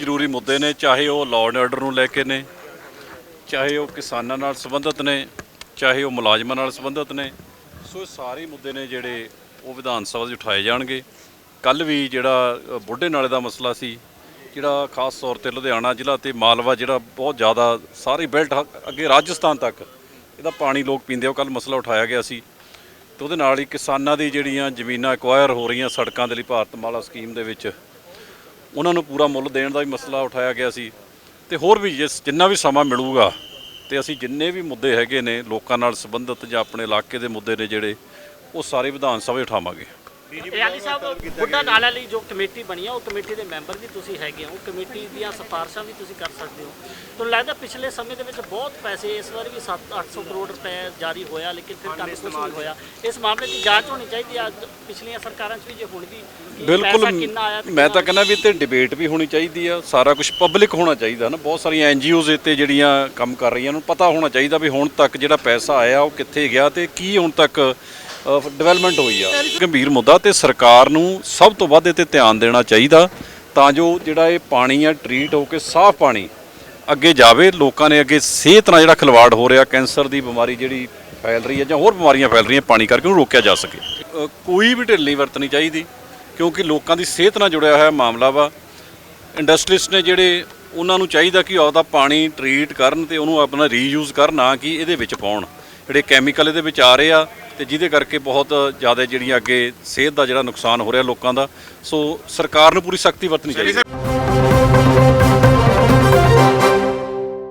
ਜ਼ਰੂਰੀ ਮੁੱਦੇ ਨੇ, ਚਾਹੇ ਉਹ ਲਾਅ ਐਂਡ ਆਰਡਰ ਨੂੰ ਲੈ ਕੇ ਨੇ, ਚਾਹੇ ਉਹ ਕਿਸਾਨਾਂ ਨਾਲ ਸੰਬੰਧਿਤ ਨੇ, ਚਾਹੇ ਉਹ ਮੁਲਾਜ਼ਮਾਂ ਨਾਲ ਸੰਬੰਧਿਤ ਨੇ, ਸੋ ਇਹ ਸਾਰੇ ਮੁੱਦੇ ਨੇ ਜਿਹੜੇ ਉਹ ਵਿਧਾਨ ਸਭਾ 'ਚ ਉਠਾਏ ਜਾਣਗੇ। ਕੱਲ ਵੀ ਜਿਹੜਾ ਬੁੱਢੇ ਨਾਲੇ ਦਾ ਮਸਲਾ ਸੀ, ਜਿਹੜਾ ਖਾਸ ਤੌਰ ਤੇ ਲੁਧਿਆਣਾ ਜ਼ਿਲ੍ਹਾ ਤੇ ਮਾਲਵਾ ਜਿਹੜਾ ਬਹੁਤ ਜ਼ਿਆਦਾ ਸਾਰੀ ਬੈਲਟ ਅੱਗੇ ਰਾਜਸਥਾਨ ਤੱਕ, ਇਹਦਾ ਪਾਣੀ ਲੋਕ ਪੀਂਦੇ ਉਹ ਕੱਲ ਮਸਲਾ ਉਠਾਇਆ ਗਿਆ ਸੀ। ਤੇ ਉਹਦੇ ਨਾਲ ਹੀ ਕਿਸਾਨਾਂ ਦੀ ਜਿਹੜੀਆਂ ਜ਼ਮੀਨਾਂ ਐਕਵਾਇਰ ਹੋ ਰਹੀਆਂ ਸੜਕਾਂ ਦੇ ਲਈ ਭਾਰਤ ਮਾਲਾ ਸਕੀਮ ਦੇ ਵਿੱਚ ਉਹਨਾਂ ਨੂੰ ਪੂਰਾ ਮੁੱਲ ਦੇਣ ਦਾ ਵੀ ਮਸਲਾ ਉਠਾਇਆ ਗਿਆ ਸੀ। ਤੇ ਹੋਰ ਵੀ ਜਿਸ ਜਿੰਨਾ ਵੀ ਸਮਾਂ ਮਿਲੂਗਾ, ਤੇ ਅਸੀਂ ਜਿੰਨੇ ਵੀ ਮੁੱਦੇ ਹੈਗੇ ਨੇ, ਲੋਕਾਂ ਨਾਲ ਸੰਬੰਧਿਤ ਜਾਂ ਆਪਣੇ ਇਲਾਕੇ ਦੇ ਮੁੱਦੇ ਨੇ ਜਿਹੜੇ, ਉਹ ਸਾਰੇ ਵਿਧਾਨ ਸਭਾ ਉਠਾਵਾਂਗੇ। ਯਾਨੀ ਸਾਹਿਬ ਬੁੱਢਾ ਨਾਲਾ ਲਈ ਜੋ ਕਮੇਟੀ ਬਣੀ ਆ ਉਹ ਕਮੇਟੀ ਦੇ ਮੈਂਬਰ ਵੀ ਤੁਸੀਂ ਹੈਗੇ ਹੋ। ਕਮੇਟੀ ਦੀਆਂ ਸਿਫਾਰਸ਼ਾਂ ਵੀ ਤੁਸੀਂ ਕਰ ਸਕਦੇ ਹੋ। ਤੁਹਾਨੂੰ ਲੱਗਦਾ ਪਿਛਲੇ ਸਮੇਂ ਦੇ ਵਿੱਚ ਬਹੁਤ ਪੈਸੇ ਇਸ ਵਾਰ ਵੀ 7-800 ਕਰੋੜ ਰੁਪਏ ਜਾਰੀ ਹੋਇਆ ਲੇਕਿਨ ਫਿਰ ਕੰਮ ਕੁਝ ਨਹੀਂ ਹੋਇਆ। ਇਸ ਮਾਮਲੇ ਦੀ ਜਾਂਚ ਹੋਣੀ ਚਾਹੀਦੀ ਆ। ਪਿਛਲੀਆਂ ਸਰਕਾਰਾਂ 'ਚ ਵੀ ਜੇ ਹੁਣ ਵੀ ਬਿਲਕੁਲ ਮੈਂ ਤਾਂ ਕਹਿੰਦਾ ਵੀ ਤੇ ਡਿਬੇਟ ਵੀ ਹੋਣੀ ਚਾਹੀਦੀ ਆ ਸਾਰਾ ਕੁਝ ਪਬਲਿਕ ਹੋਣਾ ਚਾਹੀਦਾ ਨਾ। ਬਹੁਤ ਸਾਰੀਆਂ ਐਨਜੀਓਜ਼ ਇੱਥੇ ਜਿਹੜੀਆਂ ਕੰਮ ਕਰ ਰਹੀਆਂ ਨੂੰ ਪਤਾ ਹੋਣਾ ਚਾਹੀਦਾ ਵੀ ਹੁਣ ਤੱਕ ਜਿਹੜਾ ਪੈਸਾ ਆਇਆ ਉਹ ਕਿੱਥੇ ਗਿਆ ਤੇ ਕੀ ਹੁਣ ਤੱਕ ਡਿਵੈਲਪਮੈਂਟ ਹੋਈ ਆ। ਗੰਭੀਰ ਮੁੱਦਾ ਤੇ ਸਰਕਾਰ ਨੂੰ ਸਭ ਤੋਂ ਵੱਧ ਇਹ ਤੇ ਧਿਆਨ ਦੇਣਾ ਚਾਹੀਦਾ, ਤਾਂ ਜੋ ਜਿਹੜਾ ਇਹ ਪਾਣੀ ਆ ਟਰੀਟ ਹੋ ਕੇ ਸਾਫ਼ ਪਾਣੀ ਅੱਗੇ ਜਾਵੇ, ਲੋਕਾਂ ਨੇ ਅੱਗੇ ਸਿਹਤ ਨਾਲ ਜਿਹੜਾ ਖਿਲਵਾੜ ਹੋ ਰਿਹਾ, ਕੈਂਸਰ ਦੀ ਬਿਮਾਰੀ ਜਿਹੜੀ ਫੈਲ ਰਹੀ ਹੈ ਜਾਂ ਹੋਰ ਬਿਮਾਰੀਆਂ ਫੈਲ ਰਹੀਆਂ ਪਾਣੀ ਕਰਕੇ ਉਹਨੂੰ ਰੋਕਿਆ ਜਾ ਸਕੇ। ਕੋਈ ਵੀ ਢਿੱਲ ਨਹੀਂ ਵਰਤਣੀ ਚਾਹੀਦੀ, ਕਿਉਂਕਿ ਲੋਕਾਂ ਦੀ ਸਿਹਤ ਨਾਲ ਜੁੜਿਆ ਹੋਇਆ ਮਾਮਲਾ ਵਾ। ਇੰਡਸਟਰੀਸਟ ਨੇ ਜਿਹੜੇ ਉਹਨਾਂ ਨੂੰ ਚਾਹੀਦਾ ਕਿ ਆਪਦਾ ਪਾਣੀ ਟਰੀਟ ਕਰਨ ਤੇ ਉਹਨੂੰ ਆਪਣਾ ਰੀਯੂਜ਼ ਕਰਨ, ਨਾ ਕਿ ਇਹਦੇ ਵਿੱਚ ਪਾਉਣ। ਜਿਹੜੇ ਕੈਮੀਕਲ ਇਹਦੇ ਵਿੱਚ ਆ ਰਹੇ ਆ ਤੇ ਜਿਹਦੇ ਕਰਕੇ ਬਹੁਤ ਜ਼ਿਆਦਾ ਜਿਹੜੀਆਂ ਅੱਗੇ ਸਿਹਤ ਦਾ ਜਿਹੜਾ ਨੁਕਸਾਨ ਹੋ ਰਿਹਾ ਲੋਕਾਂ ਦਾ ਸੋ ਸਰਕਾਰ ਨੂੰ ਪੂਰੀ ਸਖਤੀ ਵਰਤਣੀ ਚਾਹੀਦੀ